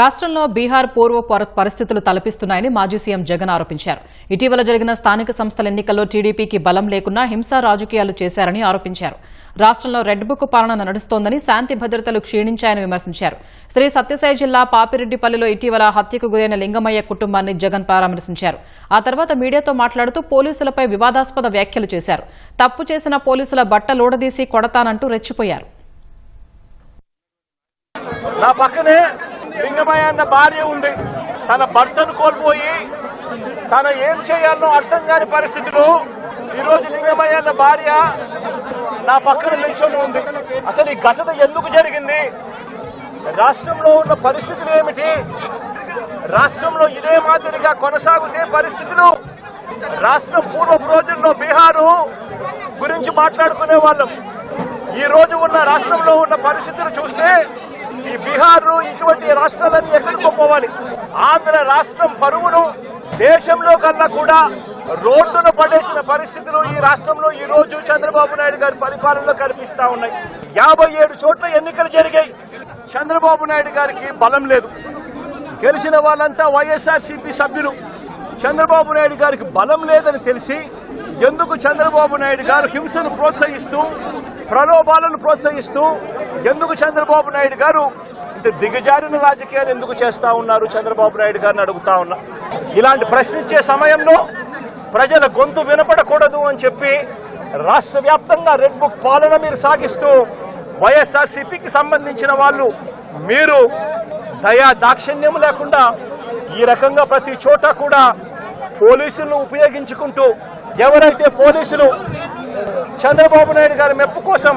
రాష్ట్రంలో బీహార్ పూర్వ పరిస్థితులు తలపిస్తున్నాయని మాజీ సీఎం జగన్ ఆరోపించారు. ఇటీవల జరిగిన స్థానిక సంస్థల ఎన్నికల్లో టీడీపీకి బలం లేకున్నా హింసా రాజకీయాలు చేశారని ఆరోపించారు. రాష్ట్రంలో రెడ్ బుక్ పాలన నడుస్తోందని శాంతి భద్రతలు క్షీణించాయని విమర్శించారు. శ్రీ సత్యసాయి జిల్లా పాపిరెడ్డిపల్లిలో ఇటీవల హత్యకు గురైన లింగమయ్య కుటుంబాన్ని జగన్ పరామర్శించారు. ఆ తర్వాత మీడియాతో మాట్లాడుతూ పోలీసులపై వివాదాస్పద వ్యాఖ్యలు చేశారు. తప్పు చేసిన పోలీసుల బట్టలూడదీసి కొడతానంటూ రెచ్చిపోయారు. నా పక్కనే లింగమయ్య అన్న భార్య ఉంది. తన భర్తను కోల్పోయి తన ఏం చేయాలో అర్థం కాని పరిస్థితిలో ఈరోజు లింగమయ్య అన్న భార్య నా పక్కన నిల్చొని ఉంది. అసలు ఈ ఘటన ఎందుకు జరిగింది? రాష్ట్రంలో ఉన్న పరిస్థితులు ఏమిటి? రాష్ట్రంలో ఇదే మాదిరిగా కొనసాగుతే పరిస్థితులు? రాష్ట్రం పూర్వపు రోజుల్లో బీహారు గురించి మాట్లాడుకునే వాళ్ళం. ఈ రోజు ఉన్న రాష్ట్రంలో ఉన్న పరిస్థితులు చూస్తే ఈ బీహార్ ఇటువంటి రాష్ట్రాలన్నీ ఎక్కడికి పోవాలి. ఆంధ్ర రాష్ట్రం పరువును దేశంలో కన్నా కూడా రోడ్డున పడేసిన పరిస్థితులు ఈ రాష్ట్రంలో ఈ రోజు చంద్రబాబు నాయుడు గారి పరిపాలనలో కనిపిస్తా ఉన్నాయి. యాభై ఏడు చోట్ల ఎన్నికలు జరిగాయి. చంద్రబాబు నాయుడు గారికి బలం లేదు. గెలిచిన వాళ్ళంతా వైఎస్ఆర్సీపీ సభ్యులు. చంద్రబాబు నాయుడు గారికి బలం లేదని తెలిసి ఎందుకు చంద్రబాబు నాయుడు గారు హింసను ప్రోత్సహిస్తూ ప్రలోభాలను ప్రోత్సహిస్తూ ఎందుకు చంద్రబాబు నాయుడు గారు ఇంత దిగజారిన రాజకీయాలు ఎందుకు చేస్తా ఉన్నారు? చంద్రబాబు నాయుడు గారిని అడుగుతా ఉన్నా. ఇలాంటి ప్రశ్నించే సమయంలో ప్రజల గొంతు వినపడకూడదు అని చెప్పి రాష్ట్ర వ్యాప్తంగా రెడ్ బుక్ పాలన మీరు సాగిస్తూ వైఎస్ఆర్సీపీకి సంబంధించిన వాళ్ళు మీరు దయా దాక్షిణ్యం లేకుండా ఈ రకంగా ప్రతి చోట కూడా పోలీసులను ఉపయోగించుకుంటూ ఎవరైతే పోలీసులు చంద్రబాబు నాయుడు గారి మెప్పు కోసం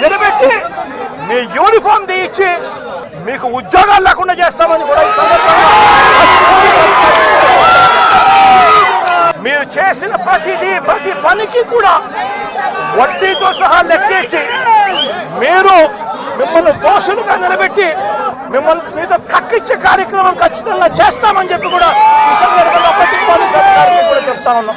నిలబెట్టి మీ యూనిఫామ్ తీయించి మీకు ఉద్యోగాలు లేకుండా చేస్తామని కూడా ఈ సందర్భంగా మీరు చేసిన ప్రతిదీ ప్రతి పనికి కూడా వడ్డీతో సహా లెక్కేసి మీరు మిమ్మల్ని దోషులుగా నిలబెట్టి మిమ్మల్ని మీతో కక్కిచ్చే కార్యక్రమం ఖచ్చితంగా చేస్తామని చెప్పి కూడా ఈ సందర్భంగా ప్రతి పోలీస్ కూడా చెప్తా ఉన్నాం.